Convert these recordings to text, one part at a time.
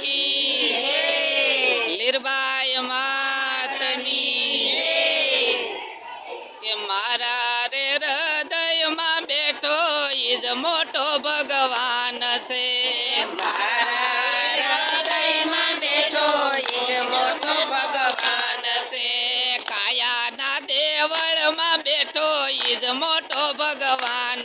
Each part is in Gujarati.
કી લીરબાઈ માતની કે મારા રે હૃદયમાં મોટો ભગવાન છે. હૃદયમાં બેઠો ઈજ મોટો ભગવાન છે. કાયાના દેવળમાં બેઠો ઈજ મોટો ભગવાન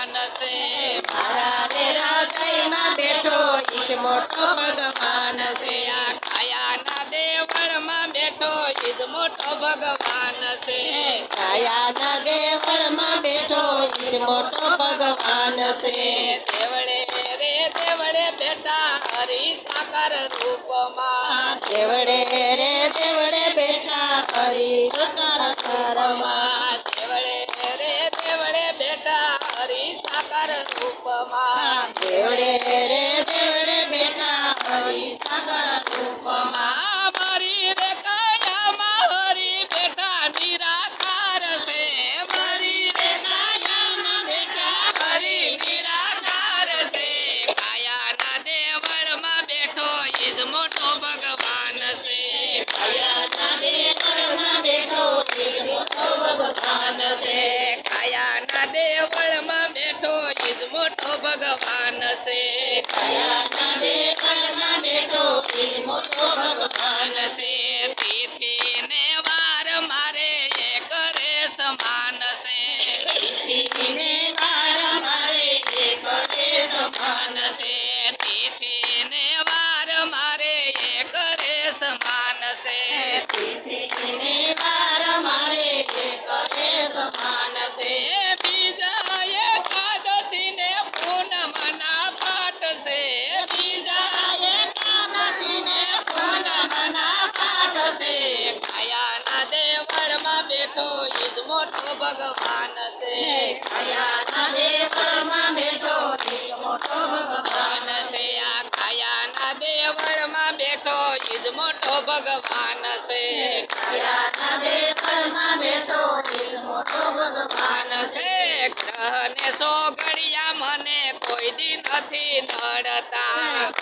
ભગવાન છે મારા રે હૃદયમાં બેઠો ઈજ મોટો ભગવાન છે. આ કાયાના દેવળમાં બેઠો ઈજ મોટો ભગવાન છે. કાયાના દેવળમાં બેઠો ઈજ મોટો ભગવાન છે. દેવળે રે દેવળે બેટા હરી સાકર રૂપમાં. દેવળે સાકાર રૂપમાં રે ભગવાન છે કાયાના દેવળમાં બેઠો ઈજ મોટો ભગવાન છે તિથિ ને વાર મારે એક રે સમાન છે તિથિ ને વાર મારે એક રે સમાન છે તિથિ ને વાર મારે એક રે સમાન છે બેઠો ભગવાન છે બેઠો ઈજ મોટો ભગવાન છે આ કાયાના દેવળમાં બેઠો ઈજ મોટો ભગવાન છે ગ્રહ ને સોગડિયા મને કોઈ દી નથી નડતા.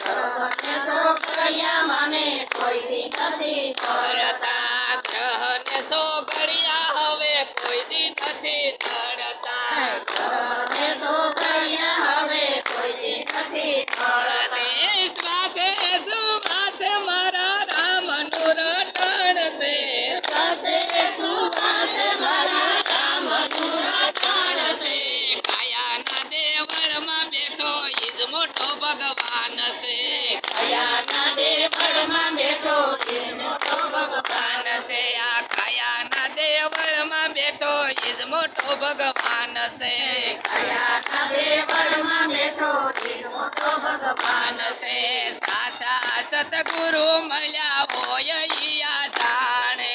મને કોઈ નથી છે કાયાના દેવળમાં બેઠો ઈજ મોટો ભગવાન છે. આ કાયાના દેવળમાં બેઠો ઈજ મોટો ભગવાન છે. કાયાના દેવળમાં બેઠો ઈજ મોટો ભગવાન છે. સાસા સતગુરુ મળ્યા હોય ઈયા જાણે.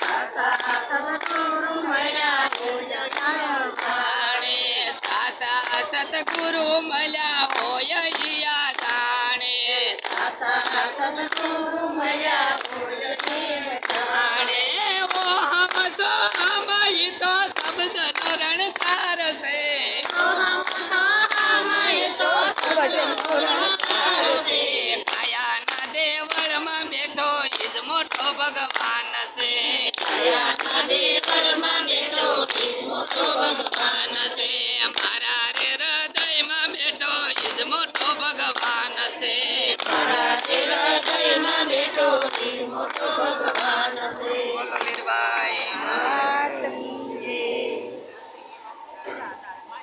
સાસા સતગુરુ મળ્યા હોય જાણે. સાસા સતગુરુ મળ્યા હોય ઈ આ જાણે સદગુરુ શબ્દ નો છે દેવળમાં બેઠો એ જ મોટો ભગવાન છે. દેવળમાં